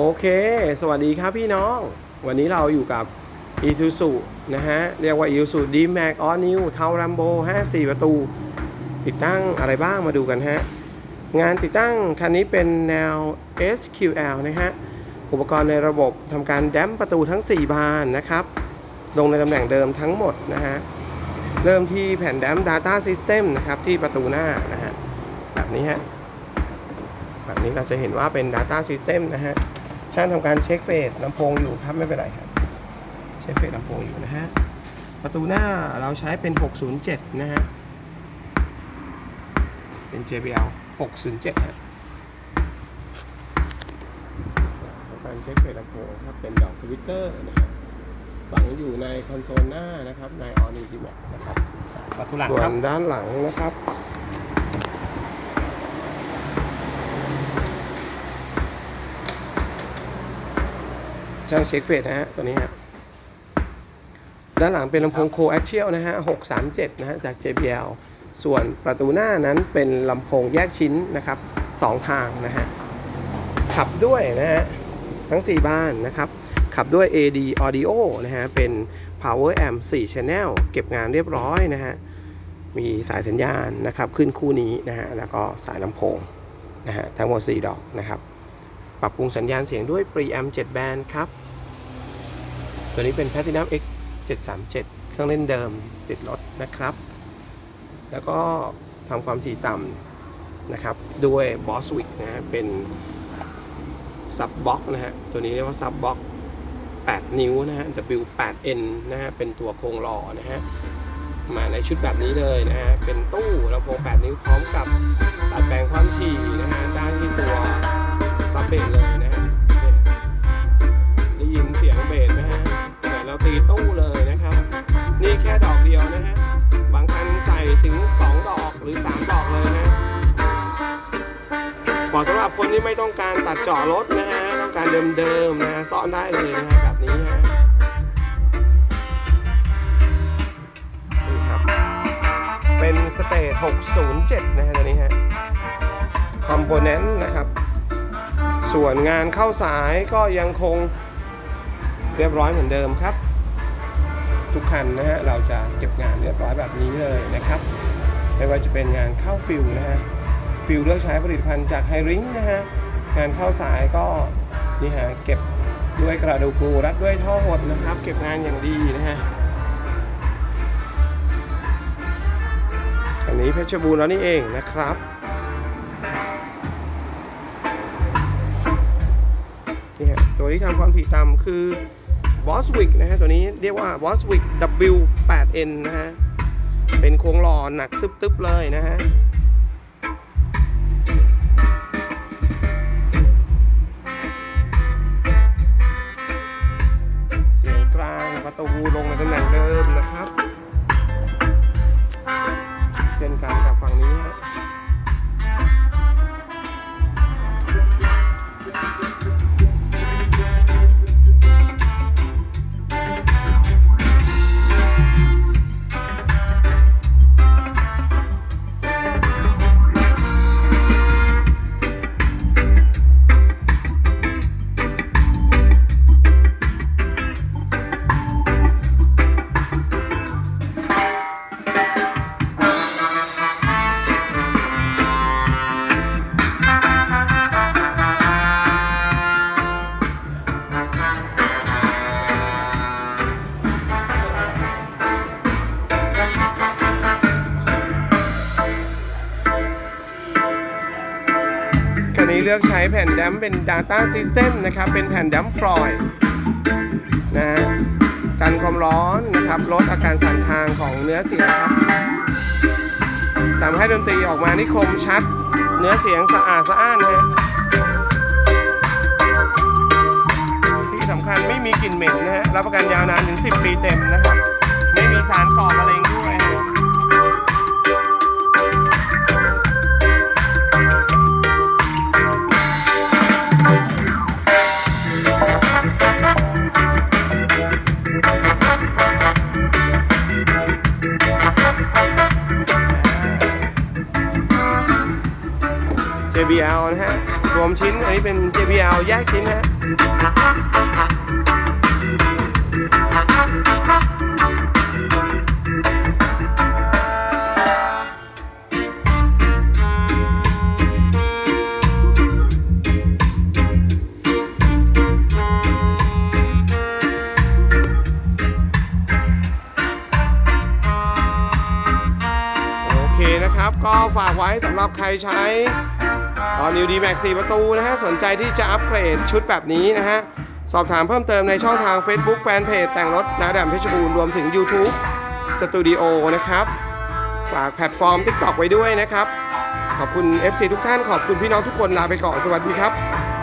โอเค สวัสดีครับพี่น้อง วันนี้เราอยู่กับ Isuzu นะฮะ เรียกว่า Isuzu D-Max All New เทา Rambo 54 ประตู ติดตั้งอะไรบ้างมาดูกันฮะ งานติดตั้งคันนี้เป็นแนว SQL นะฮะ อุปกรณ์ในระบบทำการแดมประตูทั้ง 4 บานนะครับ ลงในตำแหน่งเดิมทั้งหมดนะฮะ เริ่มที่แผ่นแดม Data System นะครับ ที่ประตูหน้านะฮะ แบบนี้ฮะ แบบนี้เราจะเห็นว่าเป็น Data System นะฮะ ช่างทำการเช็คเฟสลำโพงอยู่ครับไม่เป็นไรครับ เช็คเฟสลำโพงอยู่นะฮะ ประตูหน้าเราใช้เป็น 607 นะฮะ เป็น JBL 607ฮะทำการเช็คเฟสลำโพงครับเป็นดอกทวิตเตอร์นะฮะฝังอยู่ในคอนโซลหน้านะครับใน All New D-Max นะครับประตูหลังส่วครันบด้านหลังนะครับ ช่างเช็คเฟสนะฮะ ตัวนี้ฮะ ด้านหลังเป็นลำโพงโคแอคเชียลนะฮะ 637 นะฮะ จาก JBL ส่วนประตูหน้านั้นเป็นลำโพงแยกชิ้นนะครับ 2 ทางนะฮะ ขับด้วยนะฮะ ทั้ง 4 บ้านนะครับ ขับด้วย AD Audio นะฮะ เป็น Power Amp 4 Channel เก็บงานเรียบร้อยนะฮะ มีสายสัญญาณนะครับ ขึ้นคู่นี้นะฮะ แล้วก็สายลำโพงนะฮะ ทั้งหมด 4 ดอกนะครับ ปรับปรุงสัญญาณเสียงด้วย Preamp 7 แบนครับ ตัวนี้เป็น Platinum X 737 เครื่องเล่นเดิมติดรถนะครับ แล้วก็ทำความถี่ต่ำนะครับ ด้วย Boswick นะฮะเป็นซับบ็อกนะฮะ ตัวนี้เรียกว่าซับบ็อก8นิ้วนะฮะ W8N นะฮะ เป็นตัวโครงหล่อนะฮะ มาในชุดแบบนี้เลยนะฮะ เป็นตู้ลำโพง8 นิ้วพร้อมกับตัดแปลงความถี่นะฮะด้านที่ตัว บเบสเลยนะฮะได้ยินเสียงเบสนะฮะเหมือนเราตีตู้เลยนะครับ นี่แค่ดอกเดียวนะฮะ บางคันใส่ถึง 2 ดอกหรือ 3 ดอกเลยนะเหมาะสำหรับคนที่ไม่ต้องการตัดเจาะรถนะฮะ ต้องการเดิมๆนะฮะซ่อนได้เลยนะฮะแบบนี้ฮะเป็นสเตท607 นะฮะตัวนี้ฮะ คอมโพเนนต์นะครับ ส่วนงานเข้าสายก็ยังคงเรียบร้อยเหมือนเดิมครับ ทุกคันนะฮะเราจะเก็บงานเรียบร้อยแบบนี้เลยนะครับ ไม่ว่าจะเป็นงานเข้าฟิลนะฮะฟิลเลือกใช้ผลิตภัณฑ์จากไฮริงนะฮะงานเข้าสายก็นี่ฮะเก็บด้วยกระดูกงูรัดด้วยท่อหดนะครับ เก็บงานอย่างดีนะฮะอันนี้เพชรบูรณ์แล้วนี่เองนะครับ ที่ทำความถี่ต่ำคือ Boswick นะฮะตัวนี้เรียกว่า Boswick W8N นะฮะ เป็นโครงหล่อหนักตึ๊บๆเลยนะฮะ เลือกใช้แผ่นแดมเป็น Data System นะครับ เป็นแผ่นแดมฟลอยด์นะฮะกันความร้อนนะครับ ลดอาการสั่นคลางของเนื้อเสียงครับทำให้ดนตรีออกมานิคมชัด เนื้อเสียงสะอาดสะอ้านนะฮะที่สำคัญไม่มีกลิ่นเหม็นนะฮะ รับประกันยาวนานถึง 10 ปีเต็มนะครับ ไม่มีสารก่อมะเร็งด้วย JBL นะฮะ รวมชิ้น อันนี้เป็น JBL แยกชิ้นนะฮะโอเคนะครับก็ฝากไว้สำหรับใครใช้ ตอนนิวดีแม็ก4ประตูนะฮะ สนใจที่จะอัปเกรดชุดแบบนี้นะฮะ สอบถามเพิ่มเติมในช่องทาง Facebook Fanpage แต่งรถนาดัมเพชรบูรณ์รวมถึง YouTube Studio นะครับ ฝากแพลตฟอร์ม TikTok ไว้ด้วยนะครับ ขอบคุณ FC ทุกท่านขอบคุณพี่น้องทุกคนลาไปก่อนสวัสดีครับ